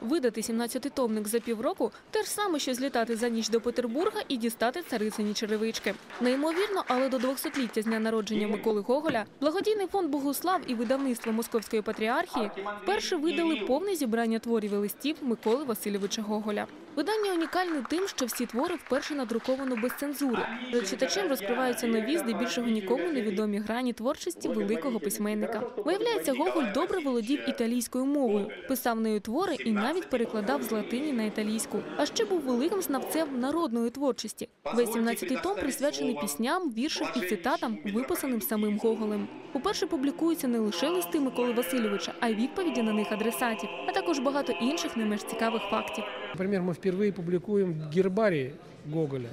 Видати 17-томник за півроку – те ж саме, що злітати за ніч до Петербурга і дістати царицині черевички. Неймовірно, але до 200-ліття з дня народження Миколи Гоголя благодійний фонд Богуслав і видавництво Московської патріархії вперше видали повне зібрання творів і листів Миколи Васильовича Гоголя. Видання унікальне тим, що всі твори вперше надруковано без цензури. Перед читачем розкриваються нові, здебільшого нікому невідомі грані творчості великого письменника. Виявляється, Гоголь добре володів італійською мовою, писав нею твори і навіть перекладав з латині на італійську. А ще був великим знавцем народної творчості. Весь 17-й том присвячений пісням, віршам і цитатам, виписаним самим Гоголем. Уперше публікуються не лише листи Миколи Васильовича, а й відповіді на них адресатів, а також багато інших не менш цікавих фактів. Например, мы впервые публикуем гербарий Гоголя.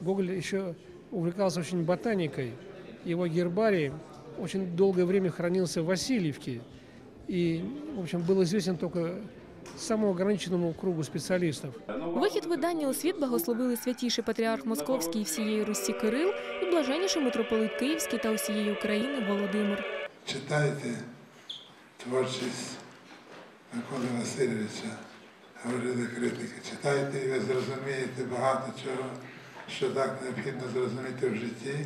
Гоголь еще увлекался очень ботаникой. Его гербарий очень долгое время хранился в Васильевке. И, в общем, был известен только самому ограниченному кругу специалистов. Вихід видання у світ благословили святіший патріарх Московський і всієї Русі Кирил і блаженніший митрополит Київський та усієї України Володимир. Читайте творчість Миколи Васильовича, говорили критики. Читайте і ви зрозумієте багато чого, що так необхідно зрозуміти в житті,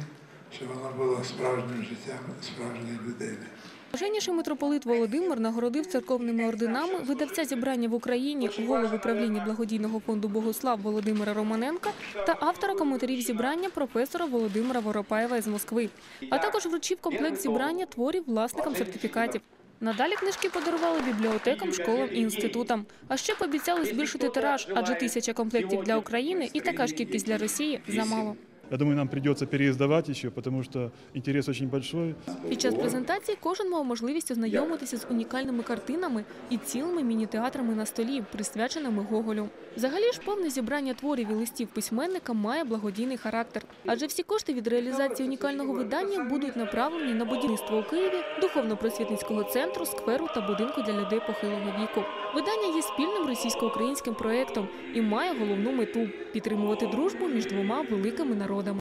щоб воно було справжнім життям справжньої людини. Блаженніший митрополит Володимир нагородив церковними орденами видавця зібрання в Україні, голову правління благодійного фонду Богослав Володимира Романенка та автора коментарів зібрання професора Володимира Воропаєва із Москви, а також вручив комплект зібрання творів власникам сертифікатів. Надалі книжки подарували бібліотекам, школам і інститутам. А ще пообіцяли збільшити тираж, адже тисяча комплектів для України і така ж кількість для Росії замало. Я думаю, нам придется переиздавать еще, потому что интерес очень большой. Під час презентації кожен мав можливість ознайомитися з унікальними картинами і цілими міні-театрами на столі, присвяченими Гоголю. Взагалі ж повне зібрання творів і листів письменника має благодійний характер, адже всі кошти від реалізації унікального видання будуть направлені на будівництво у Києві духовно-просвітницького центру, скверу та будинку для людей похилого віку. Видання є спільним російсько-українським проєктом і має головну мету підтримувати дружбу між двома великими народами природами.